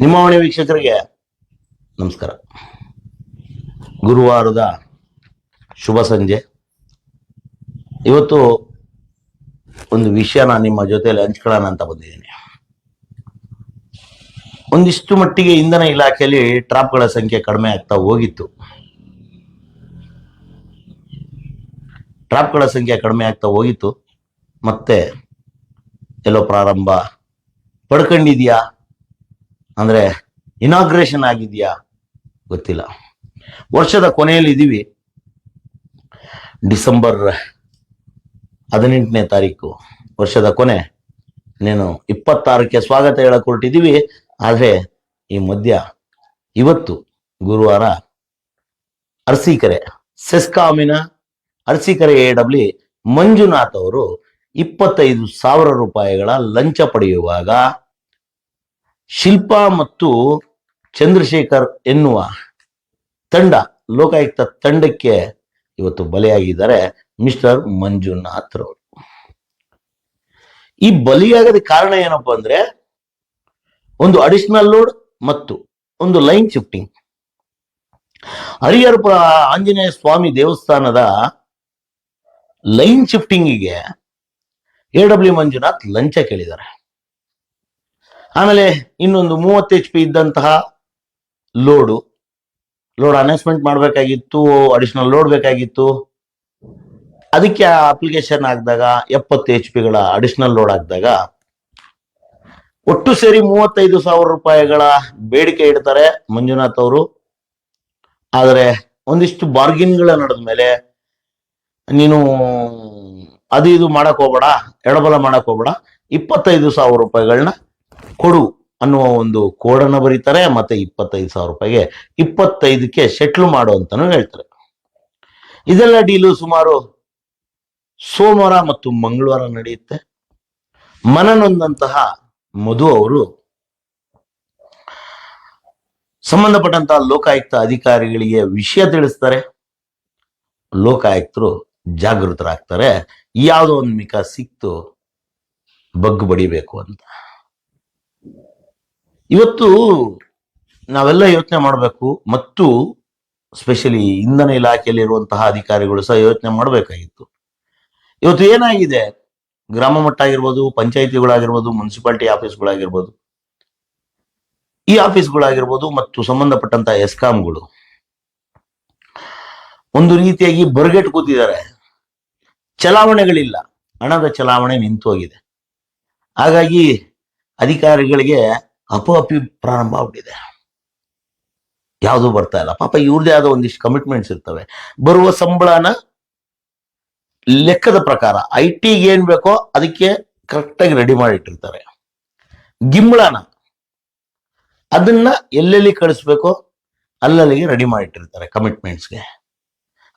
ನಿಮ್ಮ ಮನೆ ವೀಕ್ಷಕರಿಗೆ ನಮಸ್ಕಾರ. ಗುರುವಾರದ ಶುಭ ಸಂಜೆ. ಇವತ್ತು ಒಂದು ವಿಷಯನ ನಿಮ್ಮ ಜೊತೆಯಲ್ಲಿ ಹಂಚ್ಕೊಳ್ಳೋಣ ಅಂತ ಬಂದಿದ್ದೀನಿ. ಒಂದಿಷ್ಟು ಮಟ್ಟಿಗೆ ಇಂಧನ ಇಲಾಖೆಯಲ್ಲಿ ಟ್ರಾಪ್ಗಳ ಸಂಖ್ಯೆ ಕಡಿಮೆ ಆಗ್ತಾ ಹೋಗಿತ್ತು. ಟ್ರಾಪ್ಗಳ ಸಂಖ್ಯೆ ಕಡಿಮೆ ಆಗ್ತಾ ಹೋಗಿತ್ತು. ಮತ್ತೆ ಎಲ್ಲೋ ಪ್ರಾರಂಭ ಪಡ್ಕೊಂಡಿದ್ಯಾ? ಅಂದ್ರೆ ಇನಾಗ್ರೇಷನ್ ಆಗಿದೆಯಾ? ಗೊತ್ತಿಲ್ಲ. ವರ್ಷದ ಕೊನೆಯಲ್ಲಿ ಇದ್ದೀವಿ ಡಿಸೆಂಬರ್ ಹದಿನೆಂಟನೇ ತಾರೀಕು ವರ್ಷದ ಕೊನೆ. ನೀನು ಇಪ್ಪತ್ತಾರಕ್ಕೆ ಸ್ವಾಗತ ಹೇಳಕ್ಕೆ ಹೊರಟಿದ್ದೀವಿ ಆದರೆ ಈ ಮಧ್ಯ ಇವತ್ತು ಗುರುವಾರ ಅರಸೀಕೆರೆ, ಸೆಸ್ಕಾಮಿನ ಅರಸೀಕೆರೆ ಎ ಡಬ್ಲಿ ಮಂಜುನಾಥ್ ಅವರು ಇಪ್ಪತ್ತೈದು ಸಾವಿರ ರೂಪಾಯಿಗಳ ಲಂಚ ಪಡೆಯುವಾಗ ಶಿಲ್ಪಾ ಮತ್ತು ಚಂದ್ರಶೇಖರ್ ಎನ್ನುವ ತಂಡ, ಲೋಕಾಯುಕ್ತ ತಂಡಕ್ಕೆ ಇವತ್ತು ಬಲಿಯಾಗಿದ್ದಾರೆ ಮಿಸ್ಟರ್ ಮಂಜುನಾಥ್ ರವರು. ಈ ಬಲಿಯಾಗದ ಕಾರಣ ಏನಪ್ಪಾ ಅಂದ್ರೆ, ಒಂದು ಅಡಿಷನಲ್ ಲೋಡ್ ಮತ್ತು ಒಂದು ಲೈನ್ ಶಿಫ್ಟಿಂಗ್ ಹರಿಹರಪುರ ಆಂಜನೇಯ ಸ್ವಾಮಿ ದೇವಸ್ಥಾನದ ಲೈನ್ ಶಿಫ್ಟಿಂಗಿಗೆ ಎ ಡಬ್ಲ್ಯೂ ಮಂಜುನಾಥ್ ಲಂಚ ಕೇಳಿದ್ದಾರೆ. ಆಮೇಲೆ ಇನ್ನೊಂದು ಮೂವತ್ತು ಎಚ್ ಪಿ ಇದ್ದಂತಹ ಲೋಡು ಲೋಡ್ ಅನೌನ್ಸ್ಮೆಂಟ್ ಮಾಡಬೇಕಾಗಿತ್ತು ಅಡಿಷನಲ್ ಲೋಡ್ ಬೇಕಾಗಿತ್ತು. ಅದಕ್ಕೆ ಆ ಅಪ್ಲಿಕೇಶನ್ ಹಾಕಿದಾಗ ಎಪ್ಪತ್ತು ಎಚ್ ಪಿಗಳ ಅಡಿಷನಲ್ ಲೋಡ್ ಹಾಕಿದಾಗ ಒಟ್ಟು ಸೇರಿ ಮೂವತ್ತೈದು ಸಾವಿರ ರೂಪಾಯಿಗಳ ಬೇಡಿಕೆ ಇಡ್ತಾರೆ ಮಂಜುನಾಥ್ ಅವರು. ಆದರೆ ಒಂದಿಷ್ಟು ಬಾರ್ಗಿನ್ಗಳ ನಡೆದ ಮೇಲೆ ನೀನು ಅದು ಇದು ಮಾಡಕ್ ಹೋಗ್ಬೇಡ, ಎಡಬಲ ಮಾಡಕ್ ಹೋಗ್ಬೇಡ. ಇಪ್ಪತ್ತೈದು ಸಾವಿರ ರೂಪಾಯಿಗಳನ್ನ ಕೊಡು ಅನ್ನುವ ಒಂದು ಕೋಡನ್ನು ಬರೀತಾರೆ, ಮತ್ತೆ ಇಪ್ಪತ್ತೈದು ಸಾವಿರ ರೂಪಾಯಿಗೆ ಇಪ್ಪತ್ತೈದಕ್ಕೆ ಸೆಟ್ಲ್ ಮಾಡು ಅಂತಾನು ಹೇಳ್ತಾರೆ. ಇದೆಲ್ಲ ಡೀಲು ಸುಮಾರು ಸೋಮವಾರ ಮತ್ತು ಮಂಗಳವಾರ ನಡೆಯುತ್ತೆ. ಮನನೊಂದಂತಹ ಮಧು ಅವರು ಸಂಬಂಧಪಟ್ಟಂತಹ ಲೋಕಾಯುಕ್ತ ಅಧಿಕಾರಿಗಳಿಗೆ ವಿಷಯ ತಿಳಿಸ್ತಾರೆ. ಲೋಕಾಯುಕ್ತರು ಜಾಗೃತರಾಗ್ತಾರೆ. ಯಾವುದೋ ಒಂದು ಮಿಕ ಸಿಕ್ತು, ಬಗ್ಗು ಬಡಿಬೇಕು ಅಂತ. ಇವತ್ತು ನಾವೆಲ್ಲ ಯೋಚನೆ ಮಾಡಬೇಕು ಮತ್ತು ಸ್ಪೆಷಲಿ ಇಂಧನ ಇಲಾಖೆಯಲ್ಲಿರುವಂತಹ ಅಧಿಕಾರಿಗಳು ಸಹ ಯೋಚನೆ ಮಾಡಬೇಕಾಗಿತ್ತು. ಇವತ್ತು ಏನಾಗಿದೆ? ಗ್ರಾಮ ಮಟ್ಟ ಆಗಿರ್ಬೋದು ಪಂಚಾಯಿತಿಗಳಾಗಿರ್ಬೋದು ಮುನ್ಸಿಪಾಲಿಟಿ ಆಫೀಸ್ಗಳಾಗಿರ್ಬೋದು ಈ ಆಫೀಸ್ಗಳಾಗಿರ್ಬೋದು ಮತ್ತು ಸಂಬಂಧಪಟ್ಟಂತಹ ಎಸ್ಕಾಂಗಳು ಒಂದು ರೀತಿಯಾಗಿ ಬರ್ಗೆಟ್ ಕೂತಿದ್ದಾರೆ. ಚಲಾವಣೆಗಳಿಲ್ಲ. ಹಣದ ಚಲಾವಣೆ ನಿಂತು ಹೋಗಿದೆ ಹಾಗಾಗಿ ಅಧಿಕಾರಿಗಳಿಗೆ ಅಪು ಪ್ರಾರಂಭ ಆಗ್ಬಿಟ್ಟಿದೆ. ಯಾವುದು ಬರ್ತಾ ಇಲ್ಲ. ಪಾಪ ಇವ್ರದೇ ಆದ ಒಂದಿಷ್ಟು ಕಮಿಟ್ಮೆಂಟ್ಸ್ ಇರ್ತವೆ. ಬರುವ ಸಂಬಳನ ಲೆಕ್ಕದ ಪ್ರಕಾರ ಐ ಟಿಗೆ ಏನ್ ಬೇಕೋ ಅದಕ್ಕೆ ಕರೆಕ್ಟಾಗಿ ರೆಡಿ ಮಾಡಿಟ್ಟಿರ್ತಾರೆ ಗಿಂಬಳನ ಅದನ್ನ ಎಲ್ಲೆಲ್ಲಿ ಕಳಿಸ್ಬೇಕೋ ಅಲ್ಲಲ್ಲಿಗೆ ರೆಡಿ ಮಾಡಿಟ್ಟಿರ್ತಾರೆ ಕಮಿಟ್ಮೆಂಟ್ಸ್ಗೆ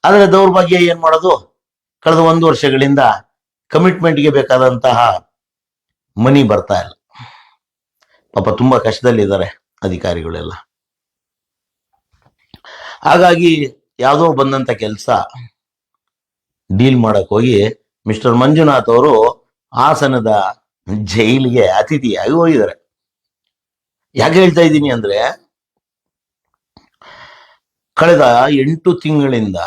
ಆದರೆ ದೌರ್ಭಾಗ್ಯ ಏನ್ ಮಾಡೋದು? ಕಳೆದ ಒಂದು ವರ್ಷಗಳಿಂದ ಕಮಿಟ್ಮೆಂಟ್ಗೆ ಬೇಕಾದಂತಹ ಮನಿ ಬರ್ತಾ ಇಲ್ಲ. ಪಾಪ ತುಂಬಾ ಕಷ್ಟದಲ್ಲಿದ್ದಾರೆ ಅಧಿಕಾರಿಗಳೆಲ್ಲ. ಹಾಗಾಗಿ ಯಾವುದೋ ಬಂದಂತ ಕೆಲಸ ಡೀಲ್ ಮಾಡಕ್ ಹೋಗಿ ಮಿಸ್ಟರ್ ಮಂಜುನಾಥ್ ಅವರು ಹಾಸನದ ಜೈಲಿಗೆ ಅತಿಥಿಯಾಗಿ ಹೋಗಿದ್ದಾರೆ. ಯಾಕೆ ಹೇಳ್ತಾ ಇದ್ದೀನಿ ಅಂದ್ರೆ ಕಳೆದ ಎಂಟು ತಿಂಗಳಿಂದ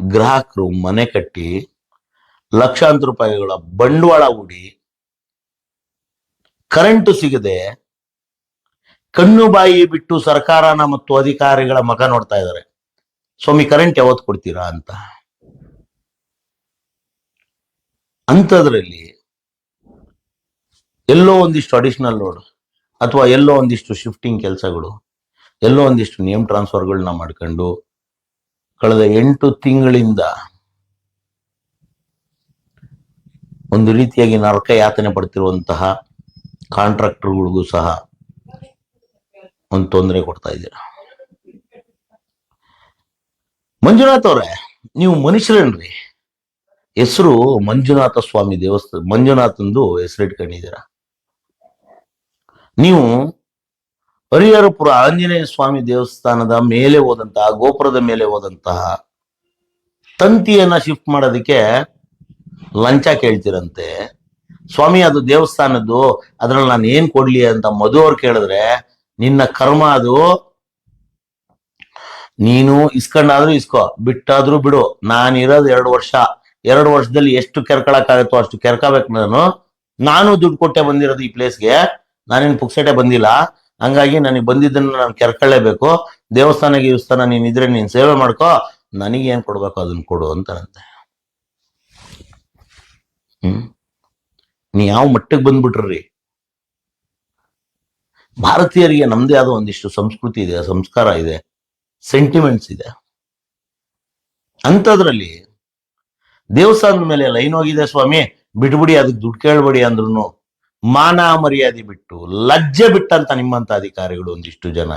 ಗ್ರಾಹಕರು ಮನೆ ಕಟ್ಟಿ ಲಕ್ಷಾಂತರ ರೂಪಾಯಿಗಳ ಬಂಡವಾಳ ಹೂಡಿ ಕರೆಂಟು ಸಿಗದೆ ಕಣ್ಣು ಬಾಯಿ ಬಿಟ್ಟು ಸರ್ಕಾರನ ಮತ್ತು ಅಧಿಕಾರಿಗಳ ಮಗ ನೋಡ್ತಾ ಇದ್ದಾರೆ. ಸ್ವಾಮಿ ಕರೆಂಟ್ ಯಾವತ್ತು ಕೊಡ್ತೀರಾ ಅಂತ. ಅಂಥದ್ರಲ್ಲಿ ಎಲ್ಲೋ ಒಂದಿಷ್ಟು ಅಡಿಷನಲ್ ಲೋಡ್ ಅಥವಾ ಎಲ್ಲೋ ಒಂದಿಷ್ಟು ಶಿಫ್ಟಿಂಗ್ ಕೆಲಸಗಳು, ಎಲ್ಲೋ ಒಂದಿಷ್ಟು ನೇಮ್ ಟ್ರಾನ್ಸ್ಫರ್ಗಳನ್ನ ಮಾಡ್ಕೊಂಡು ಕಳೆದ ಎಂಟು ತಿಂಗಳಿಂದ ಒಂದು ರೀತಿಯಾಗಿ ನರಕ ಯಾತನೆ ಪಡ್ತಿರುವಂತಹ ಕಾಂಟ್ರಾಕ್ಟರ್ಗಳಿಗೂ ಸಹ ಒಂದು ತೊಂದರೆ ಕೊಡ್ತಾ ಇದ್ದೀರ? ಮಂಜುನಾಥ್ ಅವರೇ, ನೀವು ಮನುಷ್ಯರೇನ್ರಿ? ಹೆಸರು ಮಂಜುನಾಥ ಸ್ವಾಮಿ ದೇವಸ್ಥಾನ ಮಂಜುನಾಥಂದು ಹೆಸರಿಟ್ಕೊಂಡಿದ್ದೀರ ನೀವು ಹರಿಹರಪುರ ಆಂಜನೇಯ ಸ್ವಾಮಿ ದೇವಸ್ಥಾನದ ಮೇಲೆ ಹೋದಂತಹ, ಗೋಪುರದ ಮೇಲೆ ಹೋದಂತಹ ತಂತಿಯನ್ನ ಶಿಫ್ಟ್ ಮಾಡೋದಕ್ಕೆ ಲಂಚ ಕೇಳ್ತಿರಂತೆ. ಸ್ವಾಮಿ, ಅದು ದೇವಸ್ಥಾನದ್ದು, ಅದ್ರಲ್ಲಿ ನಾನು ಏನ್ ಕೊಡ್ಲಿ ಅಂತ ಮಧು ಅವ್ರು ಕೇಳಿದ್ರೆ, ನಿನ್ನ ಕರ್ಮ ಅದು, ನೀನು ಇಸ್ಕೊಂಡಾದ್ರೂ ಇಸ್ಕೋ, ಬಿಟ್ಟಾದ್ರೂ ಬಿಡು. ನಾನಿರೋದು ಎರಡು ವರ್ಷ. ಎರಡು ವರ್ಷದಲ್ಲಿ ಎಷ್ಟು ಕೆರ್ಕೊಳಕ್ಕಾಗತ್ತೋ ಅಷ್ಟು ಕೆರ್ಕೋಬೇಕು ನಾನು. ನಾನು ದುಡ್ಡು ಕೊಟ್ಟೆ ಬಂದಿರೋದು ಈ ಪ್ಲೇಸ್ಗೆ ನಾನೇನು ಪುಕ್ಸಟೆ ಬಂದಿಲ್ಲ. ಹಂಗಾಗಿ ನನಗೆ ಬಂದಿದ್ದನ್ನ ನಾನು ಕೆರ್ಕೊಳ್ಳೇಬೇಕು ದೇವಸ್ಥಾನ ದೇವಸ್ಥಾನ ನೀನ್ ಇದ್ರೆ ನೀನ್ ಸೇವೆ ಮಾಡ್ಕೋ. ನನಗೆ ಏನ್ ಕೊಡ್ಬೇಕು ಅದನ್ನ ಕೊಡು ಅಂತಾರಂತೆ ಹ್ಮ್. ನೀ ಯಾವ ಮಟ್ಟಕ್ಕೆ ಬಂದ್ಬಿಟ್ರಿ? ಭಾರತೀಯರಿಗೆ ನಮ್ದೇ ಆದ ಒಂದಿಷ್ಟು ಸಂಸ್ಕೃತಿ ಇದೆ, ಸಂಸ್ಕಾರ ಇದೆ ಸೆಂಟಿಮೆಂಟ್ಸ್ ಇದೆ. ಅಂಥದ್ರಲ್ಲಿ ದೇವಸ್ಥಾನದ ಮೇಲೆ ಲೈನ್ ಹೋಗಿದೆ ಸ್ವಾಮಿ ಬಿಟ್ಬಿಡಿ ಅದಕ್ಕೆ ದುಡ್ಡು ಕೇಳಬೇಡಿ ಅಂದ್ರೂ ಮಾನ ಮರ್ಯಾದೆ ಬಿಟ್ಟು, ಲಜ್ಜೆ ಬಿಟ್ಟಂತ ನಿಮ್ಮಂತ ಅಧಿಕಾರಿಗಳು ಒಂದಿಷ್ಟು ಜನ.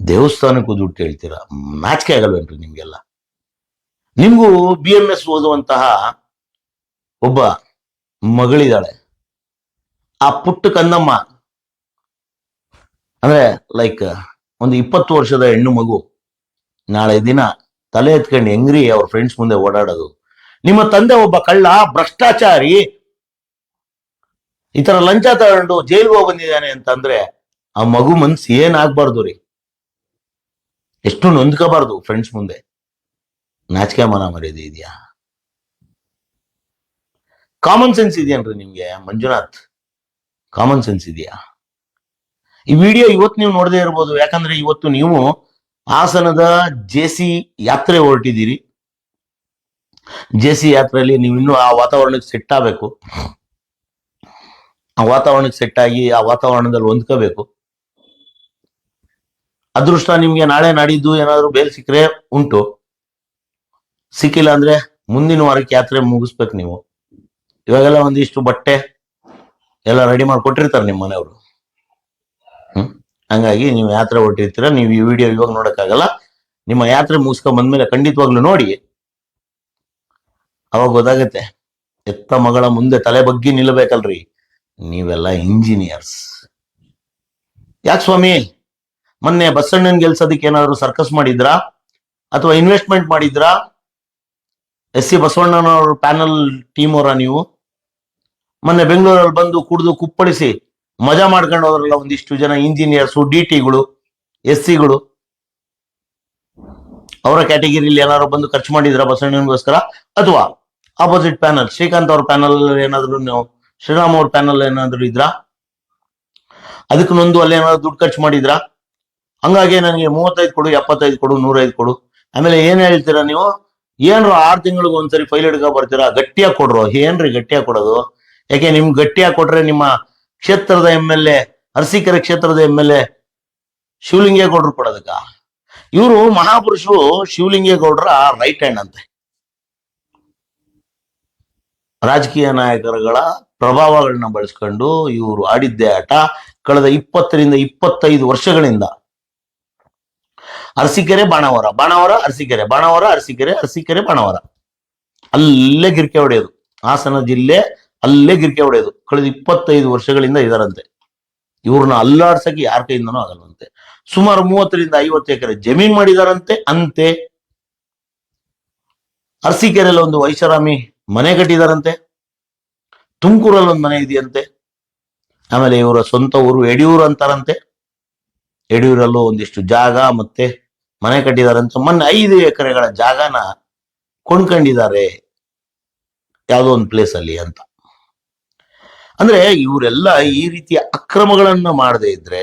ದೇವಸ್ಥಾನಕ್ಕೂ ದುಡ್ಡು ಕೇಳ್ತೀರಾ? ನಾಚಿಕೆ ಆಗಲ್ವೇನ್ರಿ ನಿಮ್ಗೆಲ್ಲ? ನಿಮ್ಗೂ ಬಿ ಎಂ ಎಸ್ ಓದುವಂತಹ ಒಬ್ಬ ಮಗಳಿದ್ದಾಳೆ. ಆ ಪುಟ್ಟ ಕಂದಮ್ಮ ಅಂದ್ರೆ ಲೈಕ್ ಒಂದು ಇಪ್ಪತ್ತು ವರ್ಷದ ಹೆಣ್ಣು ಮಗು, ನಾಳೆ ದಿನ ತಲೆ ಎತ್ಕೊಂಡು ಹೆಂಗ್ರಿ ಅವ್ರ ಫ್ರೆಂಡ್ಸ್ ಮುಂದೆ ಓಡಾಡೋದು. ನಿಮ್ಮ ತಂದೆ ಒಬ್ಬ ಕಳ್ಳ, ಭ್ರಷ್ಟಾಚಾರಿ, ಈ ತರ ಲಂಚ ತಗೊಂಡು ಜೈಲ್ಗೆ ಹೋಗಿ ಬಂದಿದ್ದಾನೆ ಅಂತಂದ್ರೆ ಆ ಮಗು ಮನ್ಸು ಏನಾಗ್ಬಾರ್ದು ರೀ? ಎಷ್ಟು ನೊಂದ್ಕೋಬಾರ್ದು ಫ್ರೆಂಡ್ಸ್ ಮುಂದೆ. ನಾಚಿಕೆ ಮನ ಮರ್ಯಾದೆ ಇದೆಯಾ? ಕಾಮನ್ ಸೆನ್ಸ್ ಇದೆಯೇನ್ರಿ ನಿಮ್ಗೆ, ಮಂಜುನಾಥ್? ಕಾಮನ್ ಸೆನ್ಸ್ ಇದೆಯಾ? ಈ ವಿಡಿಯೋ ಇವತ್ತು ನೀವು ನೋಡದೇ ಇರ್ಬೋದು, ಯಾಕಂದ್ರೆ ಇವತ್ತು ನೀವು ಹಾಸನದ ಜೆಸಿ ಯಾತ್ರೆ ಹೊರಟಿದ್ದೀರಿ. ಜೆಸಿ ಯಾತ್ರೆಯಲ್ಲಿ ನೀವು ಇನ್ನೂ ಆ ವಾತಾವರಣಕ್ಕೆ ಸೆಟ್ ಆಗಬೇಕು. ಆ ವಾತಾವರಣಕ್ಕೆ ಸೆಟ್ ಆಗಿ ಆ ವಾತಾವರಣದಲ್ಲಿ ಹೊಂದ್ಕೋಬೇಕು. ಅದೃಷ್ಟ ನಿಮ್ಗೆ ನಾಳೆ ನಾಡಿದ್ದು ಏನಾದ್ರು ಬೇಲ್ ಸಿಕ್ಕರೆ ಉಂಟು. ಸಿಕ್ಕಿಲ್ಲ ಅಂದ್ರೆ ಮುಂದಿನ ವಾರಕ್ಕೆ ಯಾತ್ರೆ ಮುಗಿಸ್ಬೇಕು ನೀವು. ಇವಾಗೆಲ್ಲ ಒಂದಿಷ್ಟು ಬಟ್ಟೆ ಎಲ್ಲ ರೆಡಿ ಮಾಡಿ ಕೊಟ್ಟಿರ್ತಾರೆ ನಿಮ್ಮ ಮನೆಯವರು ಹಂಗಾಗಿ ನೀವು ಯಾತ್ರೆ ಹೊರಟಿರ್ತೀರ, ನೀವು ಈ ವಿಡಿಯೋ ಇವಾಗ ನೋಡಕ್ಕಾಗಲ್ಲ. ನಿಮ್ಮ ಯಾತ್ರೆ ಮುಗಿಸ್ಕೊಂಡ್ ಬಂದ್ಮೇಲೆ ಖಂಡಿತವಾಗ್ಲೂ ನೋಡಿ. ಅವಾಗ ಗೊತ್ತಾಗತ್ತೆ, ಎತ್ತ ಮಗಳ ಮುಂದೆ ತಲೆ ಬಗ್ಗಿ ನಿಲ್ಲಬೇಕಲ್ರಿ ನೀವೆಲ್ಲ ಇಂಜಿನಿಯರ್ಸ್ ಯಾಕೆ ಸ್ವಾಮಿ? ಮೊನ್ನೆ ಬಸ್ಸಣ್ಣನ್ ಗೆಲ್ಸೋದಕ್ಕೆ ಏನಾದ್ರು ಸರ್ಕಸ್ ಮಾಡಿದ್ರಾ? ಅಥವಾ ಇನ್ವೆಸ್ಟ್ಮೆಂಟ್ ಮಾಡಿದ್ರಾ? ಎಸ್ ಸಿ ಬಸವಣ್ಣನವ್ರ ಪ್ಯಾನಲ್ ಟೀಮ್ ಅವರ ನೀವು? ಮೊನ್ನೆ ಬೆಂಗಳೂರಲ್ಲಿ ಬಂದು ಕುಡಿದು ಕುಪ್ಪಳಿಸಿ ಮಜಾ ಮಾಡ್ಕೊಂಡು ಹೋದ್ರಲ್ಲ ಒಂದಿಷ್ಟು ಜನ ಇಂಜಿನಿಯರ್ಸು ಡಿ ಟಿಗಳು ಎಸ್ ಸಿಗಳು. ಅವರ ಕ್ಯಾಟಗಿರಿಲಿ ಏನಾದ್ರು ಬಂದು ಖರ್ಚು ಮಾಡಿದ್ರ ಬಸವಣ್ಣನಿಗೋಸ್ಕರ? ಅಥವಾ ಆಪೋಸಿಟ್ ಪ್ಯಾನಲ್ ಶ್ರೀಕಾಂತ್ ಅವ್ರ ಪ್ಯಾನಲ್ ಏನಾದ್ರು ನೀವು, ಶ್ರೀರಾಮ್ ಅವ್ರ ಪ್ಯಾನಲ್ ಏನಾದ್ರು ಇದ್ರಾ? ಅದಕ್ಕೆ ನೊಂದು ಅಲ್ಲಿ ಏನಾದ್ರು ದುಡ್ಡು ಖರ್ಚು ಮಾಡಿದ್ರಾ? ಹಂಗಾಗಿ ನನಗೆ ಮೂವತ್ತೈದು ಕೊಡು, ಎಪ್ಪತ್ತೈದು ಕೊಡು, ನೂರೈದು ಕೊಡು. ಆಮೇಲೆ ಏನ್ ಹೇಳ್ತೀರಾ ನೀವು? ಏನ್ರು ಆರು ತಿಂಗಳಿಗೆ ಒಂದ್ಸರಿ ಫೈಲ್ ಹಿಡ್ಕೊ ಬರ್ತೀರಾ? ಗಟ್ಟಿಯಾಗಿ ಕೊಡ್ರು. ಏನ್ರಿ ಗಟ್ಟಿಯಾಗಿ ಕೊಡೋದು? ಯಾಕೆ ನಿಮ್ ಗಟ್ಟಿಯಾಗಿ ಕೊಟ್ರೆ ನಿಮ್ಮ ಕ್ಷೇತ್ರದ ಎಂ ಎಲ್ ಎ ಅರಸೀಕೆರೆ ಕ್ಷೇತ್ರದ ಎಂ ಎಲ್ ಎ ಶಿವಲಿಂಗೇಗೌಡರು ಕೊಡೋದಕ್ಕ? ಇವರು ಮಹಾಪುರುಷರು ಶಿವಲಿಂಗೇಗೌಡರ ರೈಟ್ ಹ್ಯಾಂಡ್ ಅಂತೆ. ರಾಜಕೀಯ ನಾಯಕರುಗಳ ಪ್ರಭಾವಗಳನ್ನ ಬಳಸ್ಕೊಂಡು ಇವರು ಆಡಿದ್ದೆ ಆಟ ಕಳೆದ ಇಪ್ಪತ್ತರಿಂದ ಇಪ್ಪತ್ತೈದು ವರ್ಷಗಳಿಂದ. ಅರಸೀಕೆರೆ, ಬಾಣಾವರ. ಬಾಣಾವರ, ಅರಸಿಕೆರೆ. ಬಾಣಾವರ, ಅರಸಿಕೆರೆ ಅರಸಿಕೆರೆ, ಬಾಣಾವರ. ಅಲ್ಲೇ ಗಿರಿಕೆ ಹೊಡೆಯೋದು. ಹಾಸನ ಜಿಲ್ಲೆ ಅಲ್ಲೇ ಗಿರಿಕೆ ಹೊಡೆಯೋದು. ಕಳೆದ ಇಪ್ಪತ್ತೈದು ವರ್ಷಗಳಿಂದ ಇದರಂತೆ. ಇವ್ರನ್ನ ಅಲ್ಲಾಡ್ಸಕ್ಕೆ ಯಾರ ಕೈಯಿಂದನೂ ಆಗಲ್ವಂತೆ ಸುಮಾರು ಮೂವತ್ತರಿಂದ ಐವತ್ತು ಎಕರೆ ಜಮೀನ್ ಮಾಡಿದಾರಂತೆ, ಅಂತೆ. ಅರಸೀಕೆರೆಯಲ್ಲಿ ಒಂದು ವೈಷರಾಮಿ ಮನೆ ಕಟ್ಟಿದಾರಂತೆ. ತುಮಕೂರಲ್ಲಿ ಒಂದು ಮನೆ ಇದೆಯಂತೆ. ಆಮೇಲೆ ಇವರ ಸ್ವಂತ ಊರು ಯಡಿಯೂರು ಅಂತಾರಂತೆ. ಯಡಿಯೂರಲ್ಲೂ ಒಂದಿಷ್ಟು ಜಾಗ ಮತ್ತೆ ಮನೆ ಕಟ್ಟಿದಾರಂತೆ ಮೊನ್ನೆ ಐದು ಎಕರೆಗಳ ಜಾಗನ ಕೊಂಡ್ಕೊಂಡಿದ್ದಾರೆ ಯಾವುದೋ ಒಂದು ಪ್ಲೇಸ್ ಅಲ್ಲಿ ಅಂತ. ಅಂದ್ರೆ ಇವರೆಲ್ಲ ಈ ರೀತಿಯ ಅಕ್ರಮಗಳನ್ನ ಮಾಡದೇ ಇದ್ರೆ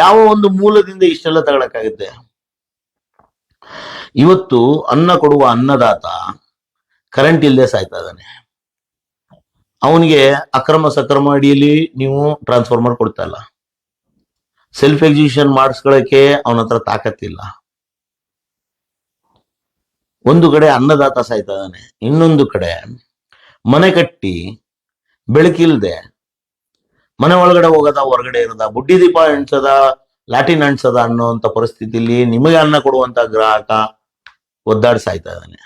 ಯಾವ ಒಂದು ಮೂಲದಿಂದ ಇಷ್ಟೆಲ್ಲ ತಗೊಳಕಾಗುತ್ತೆ ಇವತ್ತು ಅನ್ನ ಕೊಡುವ ಅನ್ನದಾತ ಕರೆಂಟ್ ಇಲ್ಲದೆ ಸಾಯ್ತಾ ಇದ್ದಾನೆ. ಅವನಿಗೆ ಅಕ್ರಮ ಸಕ್ರಮ ಅಡಿಯಲ್ಲಿ ನೀವು ಟ್ರಾನ್ಸ್ಫಾರ್ಮರ್ ಕೊಡ್ತಾ ಇಲ್ಲ. ಸೆಲ್ಫ್ ಎಕ್ಸಿಕ್ಯೂಷನ್ ಮಾಡಿಸ್ಕೊಳಕ್ಕೆ ಅವನ ಹತ್ರ ತಾಕತ್ತಿಲ್ಲ. ಒಂದು ಕಡೆ ಅನ್ನದಾತ ಸಾಯ್ತಾ ಇನ್ನೊಂದು ಕಡೆ ಮನೆ ಕಟ್ಟಿ ಬೆಳಕಿಲ್ದೆ ಮನೆ ಒಳಗಡೆ ಹೋಗದ, ಹೊರಗಡೆ ಇರದ, ಬುಡ್ಡಿ ದೀಪ ಎಣ್ಸದ, ಲ್ಯಾಟಿನ್ ಅಣ್ಸದ ಅನ್ನೋಂಥ ಪರಿಸ್ಥಿತಿಲಿ ನಿಮಗೆ ಅನ್ನ ಕೊಡುವಂತ ಗ್ರಾಹಕ ಒದ್ದಾಡಿ ಸಾಯ್ತಾ ಇದ್ದಾನೆ.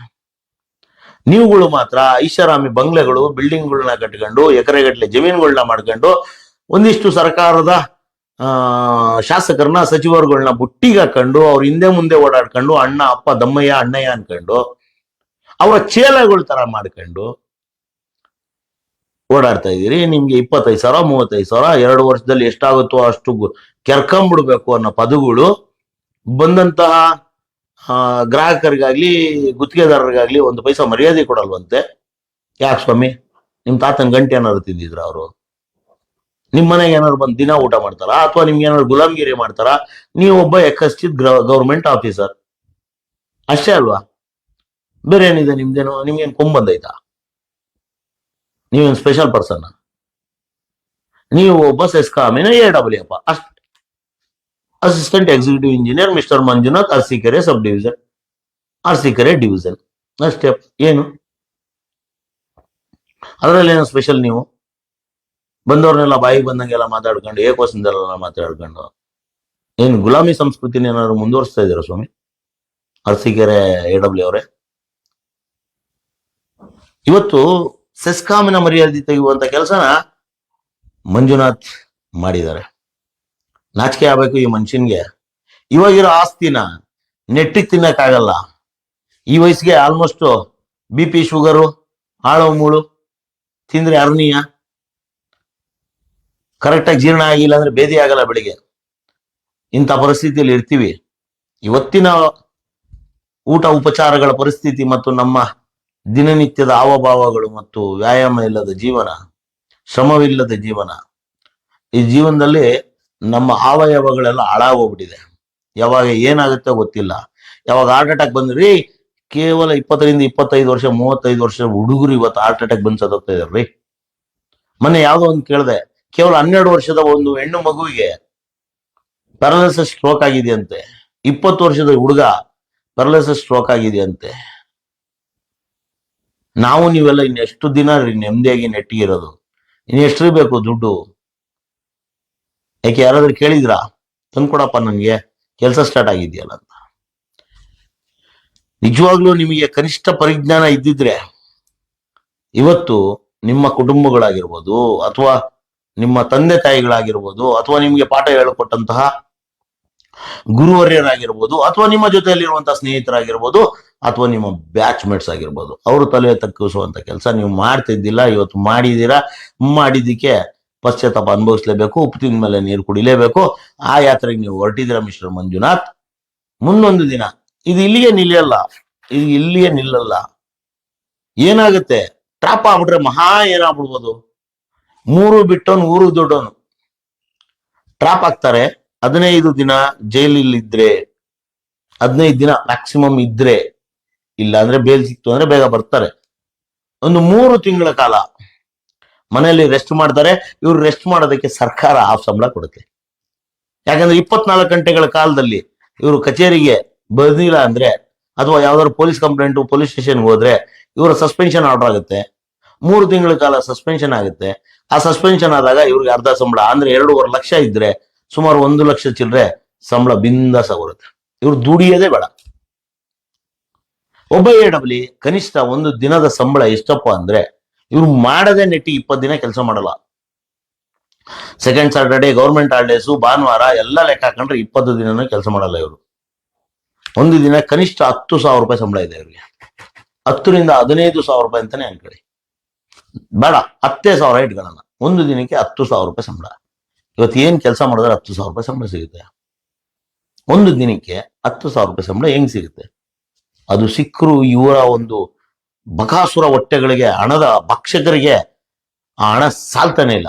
ನೀವುಗಳು ಮಾತ್ರ ಐಷಾರಾಮಿ ಬಂಗ್ಲೆಗಳು ಬಿಲ್ಡಿಂಗ್ಗಳನ್ನ ಕಟ್ಕೊಂಡು ಎಕರೆಗಟ್ಟಲೆ ಜಮೀನುಗಳನ್ನ ಮಾಡ್ಕೊಂಡು, ಒಂದಿಷ್ಟು ಸರ್ಕಾರದ ಶಾಸಕರನ್ನ ಸಚಿವರುಗಳನ್ನ ಬುಟ್ಟಿಗೆ ಹಾಕೊಂಡು ಅವ್ರ ಹಿಂದೆ ಮುಂದೆ ಓಡಾಡ್ಕೊಂಡು, ಅಣ್ಣ, ಅಪ್ಪ, ದಮ್ಮಯ್ಯ, ಅಣ್ಣಯ್ಯ ಅನ್ಕೊಂಡು, ಅವರ ಚೇಲಗಳ ತರ ಮಾಡ್ಕೊಂಡು ಓಡಾಡ್ತಾ ಇದ್ದೀರಿ. ನಿಮ್ಗೆ ಇಪ್ಪತ್ತೈದು ಸಾವಿರ, ಮೂವತ್ತೈದು ಸಾವಿರ, ಎರಡು ವರ್ಷದಲ್ಲಿ ಎಷ್ಟಾಗುತ್ತೋ ಅಷ್ಟು ಕೆರ್ಕೊಂಬಿಡ್ಬೇಕು ಅನ್ನೋ ಪದಗಳು ಬಂದಂತಹ ಗ್ರಾಹಕರಿಗಾಗ್ಲಿ, ಗುತ್ತಿಗೆದಾರರಿಗಾಗ್ಲಿ ಒಂದು ಪೈಸಾ ಮರ್ಯಾದೆ ಕೊಡಲ್ವಂತೆ. ಯಾಕೆ ಸ್ವಾಮಿ? ನಿಮ್ ತಾತನ ಗಂಟೆ ಏನಾದ್ರು ತಿಂದಿದ್ರ ಅವರು? ನಿಮ್ ಮನೆಗೆ ಏನಾದ್ರು ಬಂದು ದಿನ ಊಟ ಮಾಡ್ತಾರಾ? ಅಥವಾ ನಿಮ್ಗೆ ಏನಾದ್ರು ಗುಲಾಮಗಿರಿ ಮಾಡ್ತಾರಾ? ನೀವು ಒಬ್ಬ ಎಕಸ್ಟಿದ್ ಗೌರ್ಮೆಂಟ್ ಆಫೀಸರ್ ಅಷ್ಟೇ ಅಲ್ವಾ? ಬೇರೆ ಏನಿದೆ ನಿಮ್ದೇನು ನಿಮ್ಗೇನು ಕೊಂಬಂದೈತಾ ನೀವೇನು ಸ್ಪೆಷಲ್ ಪರ್ಸನ್ ನೀವು ಒಬ್ಬ ಸೆಸ್ಕಾಮಿನ ಎ ಡಬ್ಲ್ಯೂ ಅಪ್ಪ ಅಷ್ಟ. Assistant executive engineer mister Manjunath ಕೆರೆ ಸಬ್ ಡಿವಿಷನ್ ಕೆರೆ ಡಿವಿಷನ್ ಅಷ್ಟೇ. ಏನು? ಅದರಲ್ಲಿ ಏನೋ ಸ್ಪೆಷಲ್ ನೀವು? ಬಂದವ್ರನ್ನೆಲ್ಲ ಬಾಯಿಗೆ ಬಂದಂಗೆಲ್ಲ ಮಾತಾಡ್ಕೊಂಡು ಏಕೋಸಂದೆಲ್ಲ ಮಾತಾಡ್ಕೊಂಡು. ಏನು ಗುಲಾಮಿ ಸಂಸ್ಕೃತಿನ ಏನಾದ್ರು ಮುಂದುವರಿಸ್ತಾ ಇದ್ದೀರಾ ಸ್ವಾಮಿ? ಅರಸೀಕೆರೆ ಎ ಡಬ್ಲ್ಯೂ ಅವರೇ. ಇವತ್ತು ಸೆಸ್ಕಾಮಿನ ಮರ್ಯಾದೆ ತೆಗೆಯುವಂತ ಕೆಲಸನ ಮಂಜುನಾಥ್ ಮಾಡಿದ್ದಾರೆ. ನಾಚಿಕೆ ಆಗ್ಬೇಕು ಈ ಮನುಷ್ಯನ್ಗೆ. ಇವಾಗಿರೋ ಆಸ್ತಿನ ನೆಟ್ಟಿಗೆ ತಿನ್ನಕ್ಕಾಗಲ್ಲ. ಈ ವಯಸ್ಸಿಗೆ ಆಲ್ಮೋಸ್ಟ್ ಬಿ ಪಿ ಶುಗರು ಆಳೋ ಮೂಳು ತಿಂದ್ರೆ ಅರ್ನೀಯ. ಕರೆಕ್ಟಾಗಿ ಜೀರ್ಣ ಆಗಿಲ್ಲ ಅಂದ್ರೆ ಭೇದಿ ಆಗಲ್ಲ ಬೆಳಿಗ್ಗೆ. ಇಂಥ ಪರಿಸ್ಥಿತಿಯಲ್ಲಿ ಇರ್ತೀವಿ. ಇವತ್ತಿನ ಊಟ ಉಪಚಾರಗಳ ಪರಿಸ್ಥಿತಿ ಮತ್ತು ನಮ್ಮ ದಿನನಿತ್ಯದ ಹಾವಭಾವಗಳು ಮತ್ತು ವ್ಯಾಯಾಮ ಇಲ್ಲದ ಜೀವನ, ಶ್ರಮವಿಲ್ಲದ ಜೀವನ, ಈ ಜೀವನದಲ್ಲಿ ನಮ್ಮ ಅವಯವಗಳೆಲ್ಲ ಹಾಳಾಗೋಗ್ಬಿಟ್ಟಿದೆ. ಯಾವಾಗ ಏನಾಗುತ್ತೋ ಗೊತ್ತಿಲ್ಲ. ಯಾವಾಗ ಹಾರ್ಟ್ ಅಟ್ಯಾಕ್ ಬಂದ್ರಿ ಕೇವಲ ಇಪ್ಪತ್ತರಿಂದ ಇಪ್ಪತ್ತೈದು ವರ್ಷ, ಮೂವತ್ತೈದು ವರ್ಷ ಹುಡುಗರು ಇವತ್ತು ಹಾರ್ಟ್ ಅಟ್ಯಾಕ್ ಬಂದು ಸತ್ತೋಗ್ತಾ ರೀ. ಮೊನ್ನೆ ಯಾವುದೋ ಒಂದು ಕೇಳಿದೆ ಕೇವಲ ಹನ್ನೆರಡು ವರ್ಷದ ಒಂದು ಹೆಣ್ಣು ಮಗುವಿಗೆ ಪ್ಯಾರಲೈಸಸ್ ಸ್ಟ್ರೋಕ್ ಆಗಿದೆಯಂತೆ. ಇಪ್ಪತ್ತು ವರ್ಷದ ಹುಡುಗ ಪ್ಯಾರಲೈಸಸ್ ಸ್ಟ್ರೋಕ್ ಆಗಿದೆಯಂತೆ. ನಾವು ನೀವೆಲ್ಲ ಇನ್ನೆಷ್ಟು ದಿನ ನೆಮ್ಮದಿಯಾಗಿ ನೆಟ್ಟಿಗಿರೋದು? ಇನ್ನೆಷ್ಟು ಬೇಕು ದುಡ್ಡು? ಯಾಕೆ ಯಾರಾದ್ರೂ ಕೇಳಿದ್ರಾ? ತಂದ್ಕೊಡಪ್ಪ ನನಗೆ. ಕೆಲಸ ಸ್ಟಾರ್ಟ್ ಆಗಿದೆಯಲ್ಲ ಅಂತ. ನಿಜವಾಗ್ಲೂ ನಿಮಗೆ ಕನಿಷ್ಠ ಪರಿಜ್ಞಾನ ಇದ್ದಿದ್ರೆ ಇವತ್ತು ನಿಮ್ಮ ಕುಟುಂಬಗಳಾಗಿರ್ಬೋದು ಅಥವಾ ನಿಮ್ಮ ತಂದೆ ತಾಯಿಗಳಾಗಿರ್ಬೋದು ಅಥವಾ ನಿಮಗೆ ಪಾಠ ಹೇಳಿಕೊಟ್ಟಂತಹ ಗುರುವರ್ಯರಾಗಿರ್ಬೋದು ಅಥವಾ ನಿಮ್ಮ ಜೊತೆಯಲ್ಲಿರುವಂತಹ ಸ್ನೇಹಿತರಾಗಿರ್ಬೋದು ಅಥವಾ ನಿಮ್ಮ ಬ್ಯಾಚ್ ಮೇಟ್ಸ್ ಆಗಿರ್ಬೋದು, ಅವರು ತಲೆ ತಗ್ಗಿಸುವಂತ ಕೆಲಸ ನೀವು ಮಾಡ್ತಿದ್ದಿಲ್ಲ, ಇವತ್ತು ಮಾಡಿದ್ದೀರಾ ಮಾಡಿದ್ದಕ್ಕೆ ಪಶ್ಚಾತ್ತಾಪ ಅನುಭವಿಸ್ಲೇಬೇಕು, ಉಪ್ಪು ತಿಂದ ಮೇಲೆ ನೀರು ಕುಡಿಲೇಬೇಕು. ಆ ಯಾತ್ರೆಗೆ ನೀವು ಹೊರಟಿದ್ದೀರಾ ಮಿಸ್ಟರ್ ಮಂಜುನಾಥ್? ಮುಂದೊಂದು ದಿನ, ಇದು ಇಲ್ಲಿಗೆ ನಿಲ್ಲಲ್ಲ, ಇದು ಇಲ್ಲಿಗೆ ನಿಲ್ಲಲ್ಲ. ಏನಾಗುತ್ತೆ? ಟ್ರಾಪ್ ಆಗ್ಬಿಟ್ರೆ ಮಹಾ ಏನಾಗ್ಬಿಡ್ಬೋದು? ಮೂರು ಬಿಟ್ಟವನು ಊರು ದೊಡ್ಡವನು ಟ್ರಾಪ್ ಆಗ್ತಾರೆ ಹದಿನೈದು ದಿನ ಜೈಲಲ್ಲಿ ಇದ್ರೆ ಹದಿನೈದು ದಿನ ಮ್ಯಾಕ್ಸಿಮಮ್ ಇದ್ರೆ ಇಲ್ಲ ಅಂದ್ರೆ ಬೇಲ್ ಸಿಕ್ತು ಅಂದ್ರೆ ಬೇಗ ಬರ್ತಾರೆ. ಒಂದು ಮೂರು ತಿಂಗಳ ಕಾಲ ಮನೆಯಲ್ಲಿ ರೆಸ್ಟ್ ಮಾಡ್ತಾರೆ. ಇವ್ರು ರೆಸ್ಟ್ ಮಾಡೋದಕ್ಕೆ ಸರ್ಕಾರ ಆ ಸಂಬಳ ಕೊಡುತ್ತೆ. ಯಾಕಂದ್ರೆ ಇಪ್ಪತ್ನಾಲ್ಕು ಗಂಟೆಗಳ ಕಾಲದಲ್ಲಿ ಇವರು ಕಚೇರಿಗೆ ಬರ್ದಿಲ್ಲ ಅಂದ್ರೆ, ಅಥವಾ ಯಾವ್ದಾದ್ರು ಪೊಲೀಸ್ ಕಂಪ್ಲೇಂಟ್, ಪೊಲೀಸ್ ಸ್ಟೇಷನ್ಗೆ ಹೋದ್ರೆ ಇವರ ಸಸ್ಪೆನ್ಷನ್ ಆರ್ಡರ್ ಆಗುತ್ತೆ. ಮೂರು ತಿಂಗಳ ಕಾಲ ಸಸ್ಪೆನ್ಷನ್ ಆಗುತ್ತೆ. ಆ ಸಸ್ಪೆನ್ಷನ್ ಆದಾಗ ಇವ್ರಿಗೆ ಅರ್ಧ ಸಂಬಳ, ಅಂದ್ರೆ ಎರಡೂವರೆ ಲಕ್ಷ ಇದ್ರೆ ಸುಮಾರು ಒಂದು ಲಕ್ಷ ಚಿಲ್ಲರೆ ಸಂಬಳ ಬಿಂದಾಸ ಬರುತ್ತೆ. ಇವ್ರು ದುಡಿಯೋದೇ ಬೇಡ. ಒಬ್ಬ ಎ ಡಬ್ಲಿ ಕನಿಷ್ಠ ಒಂದು ದಿನದ ಸಂಬಳ ಎಷ್ಟಪ್ಪ ಅಂದ್ರೆ ಇವ್ರು ಮಾಡದೆ ನೆಟ್ಟಿ ಇಪ್ಪತ್ತು ದಿನ ಕೆಲಸ ಮಾಡಲ್ಲ. ಸೆಕೆಂಡ್ ಸಾಟರ್ಡೆ ಗೌರ್ಮೆಂಟ್ ಹಾಲಿಡೇಸು ಭಾನುವಾರ ಎಲ್ಲ ಲೆಕ್ಕ ಹಾಕೊಂಡ್ರೆ ಇಪ್ಪತ್ತು ದಿನನೂ ಕೆಲಸ ಮಾಡಲ್ಲ ಇವರು. ಒಂದು ದಿನ ಕನಿಷ್ಠ ಹತ್ತು ಸಾವಿರ ರೂಪಾಯಿ ಸಂಬಳ ಇದೆ ಇವ್ರಿಗೆ. ಹತ್ತರಿಂದ ಹದಿನೈದು ಸಾವಿರ ರೂಪಾಯಿ ಅಂತಾನೆ ಅನ್ಕೊಳ್ಳಿ. ಬೇಡ, ಹತ್ತೇ ಸಾವಿರ ಇಟ್ಕೊಳ್ಳೋಣ. ಒಂದು ದಿನಕ್ಕೆ ಹತ್ತು ಸಾವಿರ ರೂಪಾಯಿ ಸಂಬಳ. ಇವತ್ತು ಏನು ಕೆಲಸ ಮಾಡಿದ್ರೆ ಹತ್ತು ಸಾವಿರ ರೂಪಾಯಿ ಸಂಬಳ ಸಿಗುತ್ತೆ? ಒಂದು ದಿನಕ್ಕೆ ಹತ್ತು ಸಾವಿರ ರೂಪಾಯಿ ಸಂಬಳ ಹೆಂಗ್ ಸಿಗುತ್ತೆ? ಅದು ಸಿಕ್ಕರು ಇವರ ಒಂದು ಬಕಾಸುರ ಹೊಟ್ಟೆಗಳಿಗೆ, ಹಣದ ಭಕ್ಷಕರಿಗೆ ಆ ಹಣ ಸಾಲ್ತಾನೆ ಇಲ್ಲ.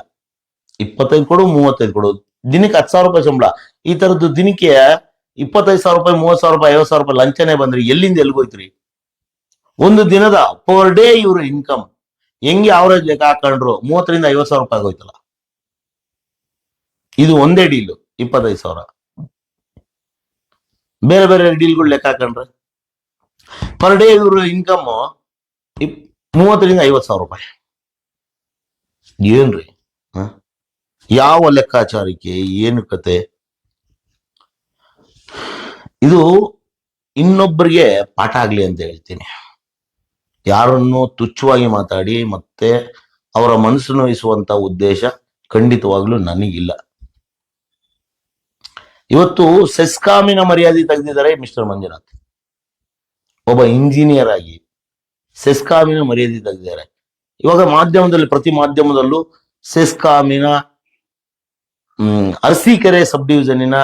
ಇಪ್ಪತ್ತೈದು ಕೊಡು, ಮೂವತ್ತೈದು ಕೊಡು. ದಿನಕ್ಕೆ ಹತ್ತು ಸಾವಿರ ರೂಪಾಯಿ ಸಂಬಳ. ಈ ತರದ್ದು ದಿನಕ್ಕೆ ಇಪ್ಪತ್ತೈದು ಸಾವಿರ ರೂಪಾಯಿ, ಮೂವತ್ತು ಸಾವಿರ ರೂಪಾಯಿ, ಐವತ್ತು ಸಾವಿರ ರೂಪಾಯಿ ಲಂಚನೆ ಬಂದ್ರಿ ಎಲ್ಲಿಂದ ಎಲ್ಲಿಗೋಯ್ತ್ರಿ ಒಂದು ದಿನದ ಪರ್ ಡೇ ಇವ್ರ ಇನ್ಕಮ್ ಹೆಂಗೆ ಅವರೇಜ್ ಲೆಕ್ಕ ಹಾಕೊಂಡ್ರು? ಮೂವತ್ತರಿಂದ ಐವತ್ತು ಸಾವಿರ ರೂಪಾಯಿ ಆಗೋಯ್ತಲ್ಲ. ಇದು ಒಂದೇ ಡೀಲು ಇಪ್ಪತ್ತೈದು ಸಾವಿರ. ಬೇರೆ ಬೇರೆ ಡೀಲ್ಗಳು ಲೆಕ್ಕ ಹಾಕೊಂಡ್ರೆ? ಪರ್ ಡೇ ಇವ್ರ ಇನ್ಕಮ್ ಮೂವತ್ತರಿಂದ ಐವತ್ತು ಸಾವಿರ ರೂಪಾಯಿ. ಏನ್ರಿ? ಯಾವ ಲೆಕ್ಕಾಚಾರಕ್ಕೆ, ಏನು ಕತೆ? ಇದು ಇನ್ನೊಬ್ಬರಿಗೆ ಪಾಠ ಆಗ್ಲಿ ಅಂತ ಹೇಳ್ತೀನಿ. ಯಾರನ್ನು ತುಚ್ಛವಾಗಿ ಮಾತಾಡಿ ಮತ್ತೆ ಅವರ ಮನಸ್ಸು ನೋಯಿಸುವಂತ ಉದ್ದೇಶ ಖಂಡಿತವಾಗ್ಲೂ ನನಗಿಲ್ಲ. ಇವತ್ತು ಸೆಸ್ಕಾಮಿನ ಮರ್ಯಾದೆ ತೆಗೆದಿದ್ದಾರೆ ಮಿಸ್ಟರ್ ಮಂಜುನಾಥ್. ಒಬ್ಬ ಇಂಜಿನಿಯರ್ ಆಗಿ ಸೆಸ್ಕಾಮಿನ ಮರ್ಯಾದೆ ತೆಗೆದಿದ್ದಾರೆ. ಇವಾಗ ಮಾಧ್ಯಮದಲ್ಲಿ, ಪ್ರತಿ ಮಾಧ್ಯಮದಲ್ಲೂ ಸೆಸ್ಕಾಮಿನ ಅರಸೀಕೆರೆ ಸಬ್ ಡಿವಿಷನಿನ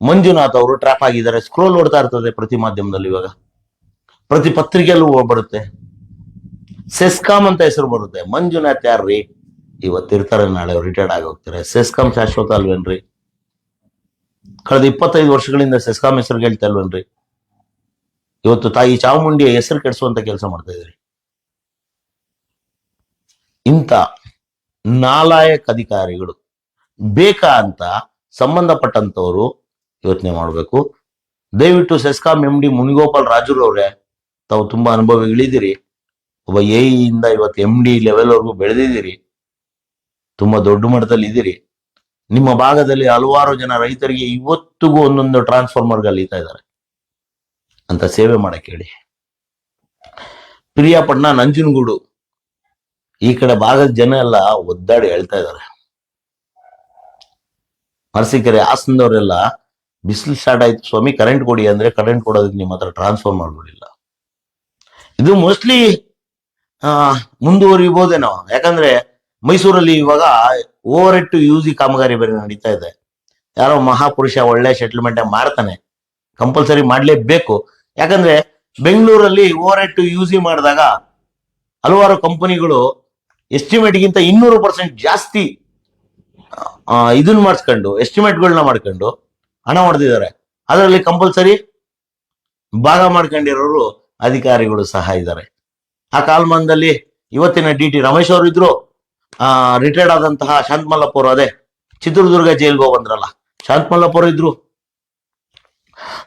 ಮಂಜುನಾಥ್ ಅವರು ಟ್ರ್ಯಾಪ್ ಆಗಿದ್ದಾರೆ. ಸ್ಕ್ರೋಲ್ ಓಡ್ತಾ ಇರ್ತದೆ ಪ್ರತಿ ಮಾಧ್ಯಮದಲ್ಲಿ ಇವಾಗ. ಪ್ರತಿ ಪತ್ರಿಕೆಯಲ್ಲೂ ಬರುತ್ತೆ. ಸೆಸ್ಕಾಮ್ ಅಂತ ಹೆಸರು ಬರುತ್ತೆ. ಮಂಜುನಾಥ್ ಯಾರ್ರಿ? ಇವತ್ತಿರ್ತಾರೆ ನಾಳೆ ರಿಟೈರ್ಡ್ ಆಗಿ ಹೋಗ್ತಾರೆ. ಸೆಸ್ಕಾಮ್ ಶಾಶ್ವತ ಅಲ್ವೇನ್ರಿ? ಕಳೆದ ಇಪ್ಪತ್ತೈದು ವರ್ಷಗಳಿಂದ ಸೆಸ್ಕಾಮ್ ಹೆಸರು ಹೇಳ್ತಾ ಅಲ್ವೇನ್ರಿ ಇವತ್ತು ತಾಯಿ ಚಾಮುಂಡಿಯ ಹೆಸರು ಕೆಡಿಸುವಂತ ಕೆಲಸ ಮಾಡ್ತಾ ಇದ್ರಿ. ಇಂಥ ನಾಲಾಯಕ್ ಅಧಿಕಾರಿಗಳು ಬೇಕಾ ಅಂತ ಸಂಬಂಧಪಟ್ಟಂತವರು ಯೋಚನೆ ಮಾಡಬೇಕು. ದಯವಿಟ್ಟು ಸೆಸ್ಕಾಂ ಎಂ ಡಿ ಮುನಿಗೋಪಾಲ್ ರಾಜುರವ್ರೆ, ತಾವು ತುಂಬಾ ಅನುಭವಿಗಳಿದ್ದೀರಿ. ಒಬ್ಬ ಎ ಇಂದ ಇವತ್ತು ಎಂ ಡಿ ಲೆವೆಲ್ವರೆಗೂ ಬೆಳೆದಿದ್ದೀರಿ. ತುಂಬಾ ದೊಡ್ಡ ಮಟ್ಟದಲ್ಲಿ ಇದ್ದೀರಿ. ನಿಮ್ಮ ಭಾಗದಲ್ಲಿ ಹಲವಾರು ಜನ ರೈತರಿಗೆ ಇವತ್ತಿಗೂ ಒಂದೊಂದು ಟ್ರಾನ್ಸ್ಫಾರ್ಮರ್ ಕಲೀತಾ ಇದ್ದಾರೆ. ಅಂತ ಸೇವೆ ಮಾಡಕ್ಕೆ ಹೇಳಿ. ಪ್ರಿಯಾಪಟ್ಟಣ ನಂಜನಗೂಡು. ಈ ಕಡೆ ಭಾಗದ ಜನ ಎಲ್ಲ ಒದ್ದಾಡಿ ಹೇಳ್ತಾ ಇದ್ದಾರೆ. ಮರಸಿಕೆರೆ ಹಾಸನದವರೆಲ್ಲ ಬಿಸಿಲು ಸ್ಟಾರ್ಟ್ ಆಯ್ತು. ಸ್ವಾಮಿ ಕರೆಂಟ್ ಕೊಡಿ ಅಂದ್ರೆ ಕರೆಂಟ್ ಕೊಡೋದಕ್ಕೆ ನಿಮ್ಮ ಹತ್ರ ಟ್ರಾನ್ಸ್ಫರ್ ಮಾಡ್ಬಿಡಿಲ್ಲ ಇದು ಮೋಸ್ಟ್ಲಿ ಮುಂದುವರಿಬಹುದೇನೋ ಯಾಕಂದ್ರೆ ಮೈಸೂರಲ್ಲಿ ಇವಾಗ ಓವರ್ ಹೆಡ್ ಟು ಯೂಸಿ ಕಾಮಗಾರಿ ಬೇರೆ ನಡೀತಾ ಇದೆ. ಯಾರೋ ಮಹಾಪುರುಷ ಒಳ್ಳೆ ಸೆಟಲ್ಮೆಂಟ್ ಮಾಡ್ತಾನೆ ಕಂಪಲ್ಸರಿ ಮಾಡ್ಲೇಬೇಕು. ಯಾಕಂದ್ರೆ ಬೆಂಗಳೂರಲ್ಲಿ ಓವರ್ ಹೆಡ್ ಟು ಯೂಸಿ ಮಾಡಿದಾಗ ಹಲವಾರು ಕಂಪನಿಗಳು ಎಸ್ಟಿಮೇಟ್ಗಿಂತ ಇನ್ನೂರು ಪರ್ಸೆಂಟ್ ಜಾಸ್ತಿ ಆ, ಇದನ್ನ ಮಾಡಿಸ್ಕೊಂಡು ಎಸ್ಟಿಮೇಟ್ಗಳನ್ನ ಮಾಡ್ಕೊಂಡು ಹಣ ಹೊಡೆದಿದ್ದಾರೆ. ಅದರಲ್ಲಿ ಕಂಪಲ್ಸರಿ ಭಾಗ ಮಾಡ್ಕೊಂಡಿರೋರು ಅಧಿಕಾರಿಗಳು ಸಹ ಇದ್ದಾರೆ. ಆ ಕಾಲಮಾನದಲ್ಲಿ ಇವತ್ತಿನ ಡಿ ಟಿ ರಮೇಶ್ ಅವರು ಇದ್ರು, ಆ ರಿಟೈರ್ಡ್ ಆದಂತಹ ಶಾಂತ್ ಅದೇ, ಚಿತ್ರದುರ್ಗ ಜೈಲ್ಗೆ ಹೋಗ್ಬಂದ್ರಲ್ಲ ಶಾಂತ್ ಮಲ್ಲಪ್ಪ ಇದ್ರು,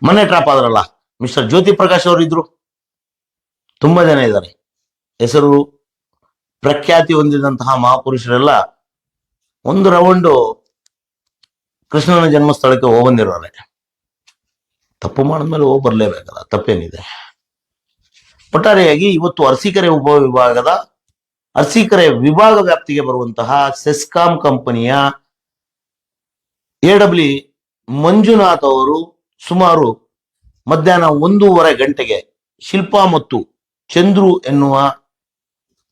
ಮನೆ ಟ್ರಾಪ್ ಆದ್ರಲ್ಲ, ಮಿಸ್ಟರ್ ಜ್ಯೋತಿ ಪ್ರಕಾಶ್ ಅವರು ಇದ್ರು, ತುಂಬಾ ಜನ ಇದ್ದಾರೆ. ಹೆಸರು, ಪ್ರಖ್ಯಾತಿ ಹೊಂದಿದಂತಹ ಮಹಾಪುರುಷರೆಲ್ಲ ಒಂದು ರೌಂಡು ಕೃಷ್ಣನ ಜನ್ಮಸ್ಥಳಕ್ಕೆ ಹೋಗ್ಬಂದಿರೋರೆ. ತಪ್ಪು ಮಾಡಿದ್ಮೇಲೆ ಹೋಗಿ ಬರ್ಲೇಬೇಕಲ್ಲ, ತಪ್ಪೇನಿದೆ. ಒಟ್ಟಾರೆಯಾಗಿ ಇವತ್ತು ಅರಸೀಕೆರೆ ಉಪವಿಭಾಗದ ಅರಸೀಕೆರೆ ವಿಭಾಗ ವ್ಯಾಪ್ತಿಗೆ ಬರುವಂತಹ ಸೆಸ್ಕಾಂ ಕಂಪನಿಯ ಎ ಮಂಜುನಾಥ್ ಅವರು ಸುಮಾರು ಮಧ್ಯಾಹ್ನ ಒಂದೂವರೆ ಗಂಟೆಗೆ ಶಿಲ್ಪಾ ಮತ್ತು ಚಂದ್ರು ಎನ್ನುವ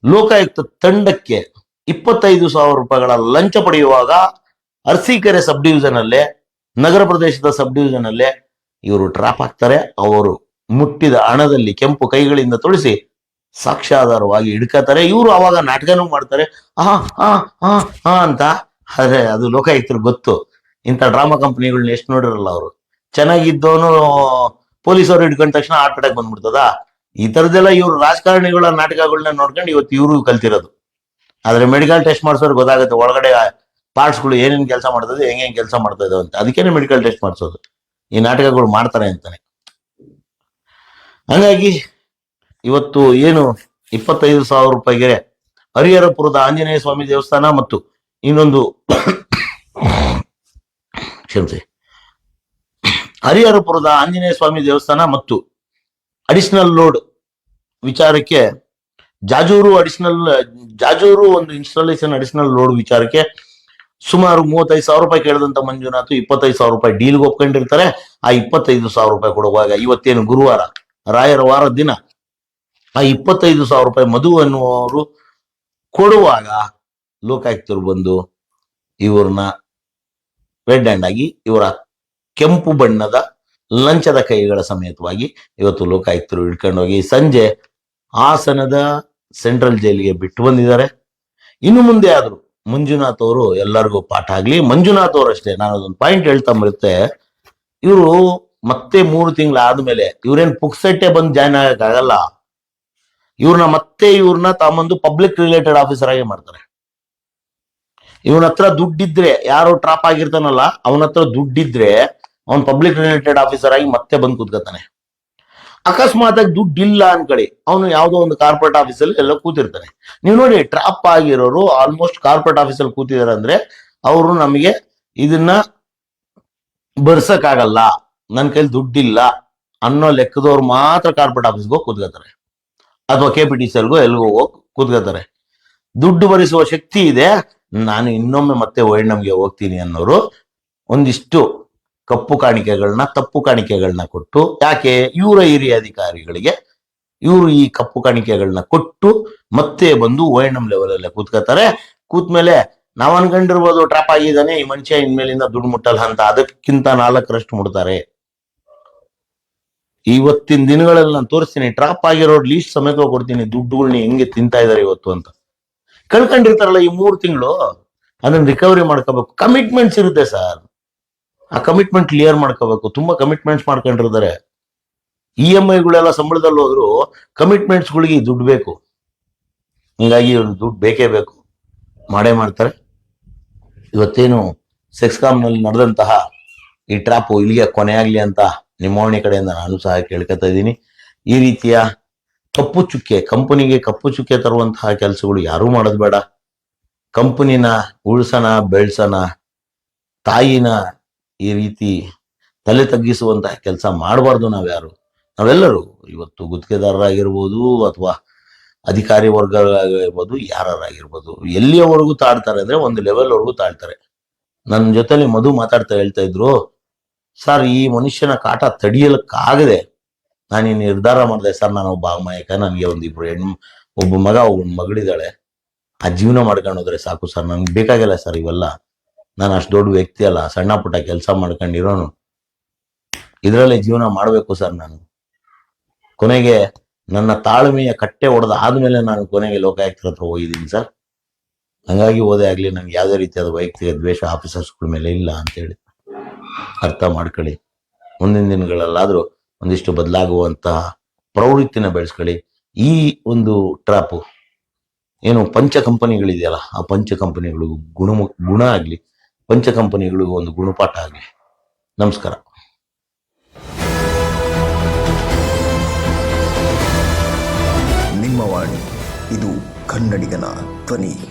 ಲೋಕಾಯುಕ್ತ ತಂಡಕ್ಕೆ ಇಪ್ಪತ್ತೈದು ಸಾವಿರ ರೂಪಾಯಿಗಳ ಲಂಚ ಪಡೆಯುವಾಗ ಅರಸೀಕೆರೆ ಸಬ್ ಡಿವಿಷನ್ ಅಲ್ಲೇ ನಗರ ಪ್ರದೇಶದ ಸಬ್ ಡಿವಿಷನ್ ಅಲ್ಲೇ ಇವರು ಟ್ರಾಪ್ ಆಗ್ತಾರೆ. ಅವರು ಮುಟ್ಟಿದ ಹಣದಲ್ಲಿ ಕೆಂಪು ಕೈಗಳಿಂದ ತೊಳಿಸಿ ಸಾಕ್ಷ್ಯಾಧಾರವಾಗಿ ಹಿಡ್ಕತಾರೆ. ಇವರು ಅವಾಗ ನಾಟಕನೂ ಮಾಡ್ತಾರೆ. ಆ ಆ ಆ ಅಂತ. ಆದ್ರೆ ಅದು ಲೋಕಾಯುಕ್ತರು ಗೊತ್ತು. ಇಂಥ ಡ್ರಾಮಾ ಕಂಪನಿಗಳನ್ನ ಎಷ್ಟು ನೋಡಿರಲ್ಲ ಅವರು. ಚೆನ್ನಾಗಿದ್ದವನು ಪೊಲೀಸರು ಹಿಡ್ಕೊಂಡ ತಕ್ಷಣ ಹಾರ್ಟ್ ಅಟ್ಯಾಕ್ ಬಂದ್ಬಿಡ್ತದ? ಈ ತರದೆಲ್ಲ ಇವ್ರು ರಾಜಕಾರಣಿಗಳ ನಾಟಕಗಳನ್ನ ನೋಡ್ಕೊಂಡು ಇವತ್ತು ಇವರು ಕಲ್ತಿರೋದು. ಆದ್ರೆ ಮೆಡಿಕಲ್ ಟೆಸ್ಟ್ ಮಾಡಿಸೋರು ಗೊತ್ತಾಗುತ್ತೆ ಒಳಗಡೆ ಪಾರ್ಟ್ಸ್ಗಳು ಏನೇನು ಕೆಲಸ ಮಾಡ್ತದೆ, ಹೆಂಗ್ ಕೆಲಸ ಮಾಡ್ತಾ ಅಂತ. ಅದಕ್ಕೇನೆ ಮೆಡಿಕಲ್ ಟೆಸ್ಟ್ ಮಾಡಿಸೋದು. ಈ ನಾಟಕಗಳು ಮಾಡ್ತಾರೆ ಅಂತಾನೆ. ಹಂಗಾಗಿ ಇವತ್ತು ಏನು ಇಪ್ಪತ್ತೈದು ಸಾವಿರ ರೂಪಾಯಿಗೆ ಹರಿಹರಪುರದ ಆಂಜನೇಯ ಸ್ವಾಮಿ ದೇವಸ್ಥಾನ ಮತ್ತು ಇನ್ನೊಂದು ಕ್ಷಮಿಸಿ. ಹರಿಹರಪುರದ ಆಂಜನೇಯ ಸ್ವಾಮಿ ದೇವಸ್ಥಾನ ಮತ್ತು ಅಡಿಷನಲ್ ಲೋಡ್ ವಿಚಾರಕ್ಕೆ ಜಾಜೂರು ಅಡಿಷನಲ್, ಜಾಜೂರು ಒಂದು ಇನ್ಸ್ಟಾಲೇಷನ್ ಅಡಿಷನಲ್ ಲೋಡ್ ವಿಚಾರಕ್ಕೆ ಸುಮಾರು ಮೂವತ್ತೈದು ಸಾವಿರ ರೂಪಾಯಿ ಕೇಳಿದಂತ ಮಂಜುನಾಥ್ ಇಪ್ಪತ್ತೈದು ಸಾವಿರ ರೂಪಾಯಿ ಡೀಲ್ಗೆ ಒಪ್ಕೊಂಡಿರ್ತಾರೆ. ಆ ಇಪ್ಪತ್ತೈದು ಸಾವಿರ ರೂಪಾಯಿ ಕೊಡುವಾಗ ಇವತ್ತೇನು ಗುರುವಾರ ರಾಯರ ವಾರ ದಿನ ಆ ಇಪ್ಪತ್ತೈದು ಸಾವಿರ ರೂಪಾಯಿ ಮಧು ಅನ್ನುವರು ಕೊಡುವಾಗ ಲೋಕಾಯುಕ್ತರು ಬಂದು ಇವ್ರನ್ನ ರೆಡ್ ಹ್ಯಾಂಡ್ ಆಗಿ ಇವರ ಕೆಂಪು ಬಣ್ಣದ ಲಂಚದ ಕೈಗಳ ಸಮೇತವಾಗಿ ಇವತ್ತು ಲೋಕಾಯುಕ್ತರು ಹಿಡ್ಕೊಂಡು ಹೋಗಿ ಸಂಜೆ ಹಾಸನದ ಸೆಂಟ್ರಲ್ ಜೈಲಿಗೆ ಬಿಟ್ಟು ಬಂದಿದ್ದಾರೆ. ಇನ್ನು ಮುಂದೆ ಆದ್ರು ಮಂಜುನಾಥ್ ಅವರು ಎಲ್ಲರಿಗೂ ಪಾಠ ಆಗ್ಲಿ. ಮಂಜುನಾಥ್ ಅವರು ಅಷ್ಟೇ ನಾನು ಅದೊಂದು ಪಾಯಿಂಟ್ ಹೇಳ್ತಾ ಬರುತ್ತೆ. ಇವರು ಮತ್ತೆ ಮೂರು ತಿಂಗಳು ಆದ್ಮೇಲೆ ಇವ್ರೇನ್ ಪುಕ್ಸಟ್ಟೆ ಬಂದು ಜಾಯ್ನ್ ಆಗಕ್ಕಾಗಲ್ಲ. ಇವ್ರನ್ನ ಮತ್ತೆ ಇವ್ರನ್ನ ತಾಮಂದು ಪಬ್ಲಿಕ್ ರಿಲೇಟೆಡ್ ಆಫೀಸರ್ ಆಗಿ ಮಾಡ್ತಾರೆ. ಇವನ ಹತ್ರ ದುಡ್ಡಿದ್ರೆ ಯಾರು ಟ್ರಾಪ್ ಆಗಿರ್ತಾನಲ್ಲ, ಅವನ ಹತ್ರ ದುಡ್ಡಿದ್ರೆ ಅವನ್ ಪಬ್ಲಿಕ್ ರಿಲೇಟೆಡ್ ಆಫೀಸರ್ ಆಗಿ ಮತ್ತೆ ಬಂದು ಕೂತ್ಕೋತಾನೆ. ಅಕಸ್ಮಾತ್ ಆಗಿ ದುಡ್ಡು ಇಲ್ಲ ಅನ್ಕೊಳ್ಳಿ ಅವನು ಯಾವುದೋ ಒಂದು ಕಾರ್ಪೊರೇಟ್ ಆಫೀಸಲ್ಲಿ ಎಲ್ಲ ಕೂತಿರ್ತಾನೆ. ನೀವು ನೋಡಿ ಟ್ರಾಪ್ ಆಗಿರೋರು ಆಲ್ಮೋಸ್ಟ್ ಕಾರ್ಪೊರೇಟ್ ಆಫೀಸಲ್ಲಿ ಕೂತಿದಾರೆ ಅಂದ್ರೆ, ಅವರು ನಮಗೆ ಇದನ್ನ ಬರ್ಸಕ್ಕಾಗಲ್ಲ. ನನ್ನ ಕೈಲಿ ದುಡ್ಡಿಲ್ಲ ಅನ್ನೋ ಲೆಕ್ಕದವ್ರು ಮಾತ್ರ ಕಾರ್ಪೊರೇಟ್ ಆಫೀಸ್ಗೆ ಹೋಗಿ ಕೂತ್ಕೋತಾರೆ ಅಥವಾ ಕೆ ಪಿ ಟಿ ಸಿ ಎಲ್ಗೋ ಹೋಗಿ ಕೂತ್ಕೋತಾರೆ ದುಡ್ಡು ಭರಿಸುವ ಶಕ್ತಿ ಇದೆ. ನಾನು ಇನ್ನೊಮ್ಮೆ ಮತ್ತೆ ವೈಣಮ್ಗೆ ಹೋಗ್ತೀನಿ ಅನ್ನೋರು ಒಂದಿಷ್ಟು ಕಪ್ಪು ಕಾಣಿಕೆಗಳನ್ನ ತಪ್ಪು ಕಾಣಿಕೆಗಳನ್ನ ಕೊಟ್ಟು, ಯಾಕೆ ಇವರ ಹಿರಿಯ ಅಧಿಕಾರಿಗಳಿಗೆ ಇವರು ಈ ಕಪ್ಪು ಕಾಣಿಕೆಗಳನ್ನ ಕೊಟ್ಟು ಮತ್ತೆ ಬಂದು ಓ ಲೆವೆಲಲ್ಲೇ ಎಂ ಲೆವೆಲ್ ಅಲ್ಲೇ ಕೂತ್ಕೋತಾರೆ ಕೂತ್ಮೇಲೆ ನಾವ್ ಅನ್ಕೊಂಡಿರ್ಬೋದು ಟ್ರಾಪ್ ಆಗಿದ್ದಾನೆ, ಈ ಮನುಷ್ಯ ಇನ್ಮೇಲಿಂದ ದುಡ್ಡು ಮುಟ್ಟಲ್ಲ ಅಂತ, ಅದಕ್ಕಿಂತ ನಾಲ್ಕರಷ್ಟು ಮುಡ್ತಾರೆ ಇವತ್ತಿನ ದಿನಗಳಲ್ಲಿ ನಾನು ತೋರಿಸ್ತೀನಿ ಟ್ರಾಪ್ ಆಗಿರೋ ಲೀಸ್ಟ್ ಸಮೇತ ಕೊಡ್ತೀನಿ ದುಡ್ಡುಗಳನ್ನ ಹೆಂಗೆ ತಿಂತಾ ಇದಾರೆ ಇವತ್ತು ಅಂತ. ಕಳ್ಕೊಂಡಿರ್ತಾರಲ್ಲ ಈ ಮೂರು ತಿಂಗಳು, ಅದನ್ನ ರಿಕವರಿ ಮಾಡ್ಕೋಬೇಕು. ಕಮಿಟ್ಮೆಂಟ್ಸ್ ಇರುತ್ತೆ ಸರ್. ಆ ಕಮಿಟ್ಮೆಂಟ್ ಕ್ಲಿಯರ್ ಮಾಡ್ಕೋಬೇಕು. ತುಂಬಾ ಕಮಿಟ್ಮೆಂಟ್ಸ್ ಮಾಡ್ಕೊಂಡಿರ್ತಾರೆ. ಇ ಎಂ ಐಗಳೆಲ್ಲ ಸಂಬಳದಲ್ಲಿ ಹೋದ್ರು ಕಮಿಟ್ಮೆಂಟ್ಸ್ಗಳಿಗೆ ದುಡ್ಡು ಬೇಕು. ಹೀಗಾಗಿ ದುಡ್ಡು ಬೇಕೇ ಬೇಕು. ಮಾಡೇ ಮಾಡ್ತಾರೆ. ಇವತ್ತೇನು ಸೆಕ್ಸ್ನಲ್ಲಿ ನಡೆದಂತಹ ಈ ಟ್ರಾಪ್ ಇಲ್ಲಿಗೆ ಕೊನೆ ಆಗ್ಲಿ ಅಂತ ನಿಮ್ಮವಣಿ ಕಡೆಯಿಂದ ನಾನು ಸಹ ಕೇಳ್ಕೊತಾ ಇದ್ದೀನಿ. ಈ ರೀತಿಯ ಕಪ್ಪು ಚುಕ್ಕೆ, ಕಂಪನಿಗೆ ಕಪ್ಪು ಚುಕ್ಕೆ ತರುವಂತಹ ಕೆಲಸಗಳು ಯಾರೂ ಮಾಡೋದು ಬೇಡ. ಕಂಪನಿನ ಉಳ್ಸನ, ಬೆಳ್ಸನ, ತಾಯಿನ ಈ ರೀತಿ ತಲೆ ತಗ್ಗಿಸುವಂತಹ ಕೆಲಸ ಮಾಡಬಾರ್ದು ನಾವ್ಯಾರು ನಾವೆಲ್ಲರೂ ಇವತ್ತು ಗುತ್ತಿಗೆದಾರರಾಗಿರ್ಬೋದು ಅಥವಾ ಅಧಿಕಾರಿ ವರ್ಗಗಳಾಗಿರ್ಬೋದು ಯಾರಾಗಿರ್ಬೋದು ಎಲ್ಲಿಯವರೆಗೂ ತಾಳ್ತಾರೆ ಅಂದ್ರೆ ಒಂದು ಲೆವೆಲ್ವರೆಗೂ ತಾಳ್ತಾರೆ. ನನ್ನ ಜೊತೆಲಿ ಮಧು ಮಾತಾಡ್ತಾ ಹೇಳ್ತಾ ಇದ್ರು ಸರ್, ಈ ಮನುಷ್ಯನ ಕಾಟ ತಡೆಯಲಿಕ್ಕಾಗದೆ ನಾನು ನಿರ್ಧಾರ ಮಾಡಿದೆ. ಸರ್, ನಾನು ಒಬ್ಬ ಅಮಾಯಕ, ನನಗೆ ಒಂದಿಬ್ರು ಹೆಣ್ಣು ಒಬ್ಬ ಮಗ ಒಬ್ಬ ಮಗಳಿದ್ದಾಳೆ ಆ ಜೀವನ ಮಾಡ್ಕೊಂಡು ಹೋದ್ರೆ ಸಾಕು ಸರ್. ನನ್ಗೆ ಬೇಕಾಗಿಲ್ಲ ಸರ್ ಇವೆಲ್ಲ. ನಾನು ಅಷ್ಟು ದೊಡ್ಡ ವ್ಯಕ್ತಿ ಅಲ್ಲ. ಸಣ್ಣ ಪುಟ್ಟ ಕೆಲಸ ಮಾಡ್ಕೊಂಡಿರೋನು. ಇದರಲ್ಲೇ ಜೀವನ ಮಾಡಬೇಕು ಸರ್ ನಾನು. ಕೊನೆಗೆ ನನ್ನ ತಾಳ್ಮೆಯ ಕಟ್ಟೆ ಹೊಡೆದ ಆದ್ಮೇಲೆ ನಾನು ಕೊನೆಗೆ ಲೋಕಾಯುಕ್ತರ ಹತ್ರ ಹೋಗಿದ್ದೀನಿ ಸರ್. ಹಂಗಾಗಿ ಓದೇ ಆಗಲಿ. ನನಗೆ ಯಾವುದೇ ರೀತಿಯಾದ ವೈಯಕ್ತಿಕ ದ್ವೇಷ ಆಫೀಸರ್ಸ್ಗಳ ಮೇಲೆ ಇಲ್ಲ ಅಂತೇಳಿ. ಅರ್ಥ ಮಾಡ್ಕೊಳ್ಳಿ. ಮುಂದಿನ ದಿನಗಳಲ್ಲಾದರೂ ಒಂದಿಷ್ಟು ಬದಲಾಗುವಂತಹ ಪ್ರವೃತ್ತಿನ ಬೆಳೆಸ್ಕೊಳ್ಳಿ. ಈ ಒಂದು ಟ್ರಾಪು ಏನು ಪಂಚ ಕಂಪನಿಗಳಿದೆಯಲ್ಲ, ಆ ಪಂಚ ಕಂಪನಿಗಳಿಗೂ ಗುಣ ಗುಣ ಆಗಲಿ, ಪಂಚ ಕಂಪನಿಗಳಿಗೂ ಒಂದು ಗುಣಪಾಠ ಆಗಲಿ. ನಮಸ್ಕಾರ. ನಿಮ್ಮ ವಾಣಿ, ಇದು ಕನ್ನಡಿಗನ ಧ್ವನಿ.